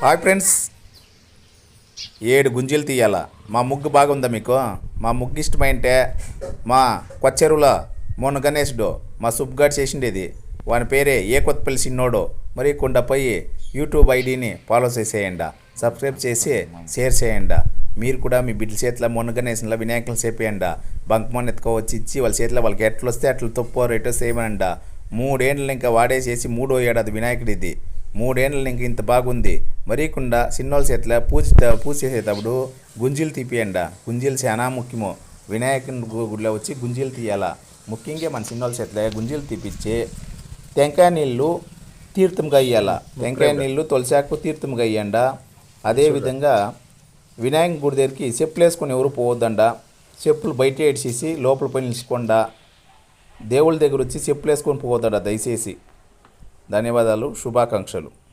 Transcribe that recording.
Hi friends. ఏడు గుంజీలు తీయాలా? మా ముగ్గు బాగుందా మీకు? మా ముగ్గు ఇష్టమైంటే మా కొచ్చెరువులో మొన్న గణేష్డు మా సుబ్గాడ్ చేసిండేది. వాని పేరే ఏ కొత్తపల్లి సిన్నోడు. మరి కొండపోయి యూట్యూబ్ ఐడిని ఫాలో చేసేయండి. సబ్స్క్రైబ్ చేసి షేర్ చేయండి. మీరు కూడా మీ బిడ్డల చేతిలో మొన్న గణేశంలో వినాయకులు చేపేయండి బంక్ మొన్న ఎత్తుకోవచ్చి ఇచ్చి వాళ్ళ చేతిలో వాళ్ళకి ఎట్లు వస్తే అట్లా తప్పు రేటో చేయమనండి. మూడేండ్లు ఇంకా వాడేసేసి మూడో ఏడాది వినాయకుడిది. మూడేండ్లు ఇంక ఇంత బాగుంది. మరీకుండా చిన్నోళ్ళ చేతిలో పూజ పూజ చేసేటప్పుడు గుంజీలు తీపియండి. గుంజీలు చాలా ముఖ్యము. వినాయకుని గుడిలో వచ్చి గుంజీలు తీయాలా. ముఖ్యంగా మన చిన్నోళ్ళ చేతిలో గుంజీలు తీపిచ్చి టెంకాయ నీళ్ళు తీర్థంగా ఇయ్యాల. టెంకాయ నీళ్ళు తులసాకు తీర్థంగా ఇయ్యండా. అదేవిధంగా వినాయక గుడి దగ్గరికి చెప్పులు వేసుకొని ఎవరు పోవద్దండ. చెప్పులు బయట ఏడ్చేసి లోపల పోయి నిలుచుకోండా. దేవుళ్ళ దగ్గర వచ్చి చెప్పులు వేసుకొని పోవద్దండ దయచేసి. ధన్యవాదాలు. శుభాకాంక్షలు.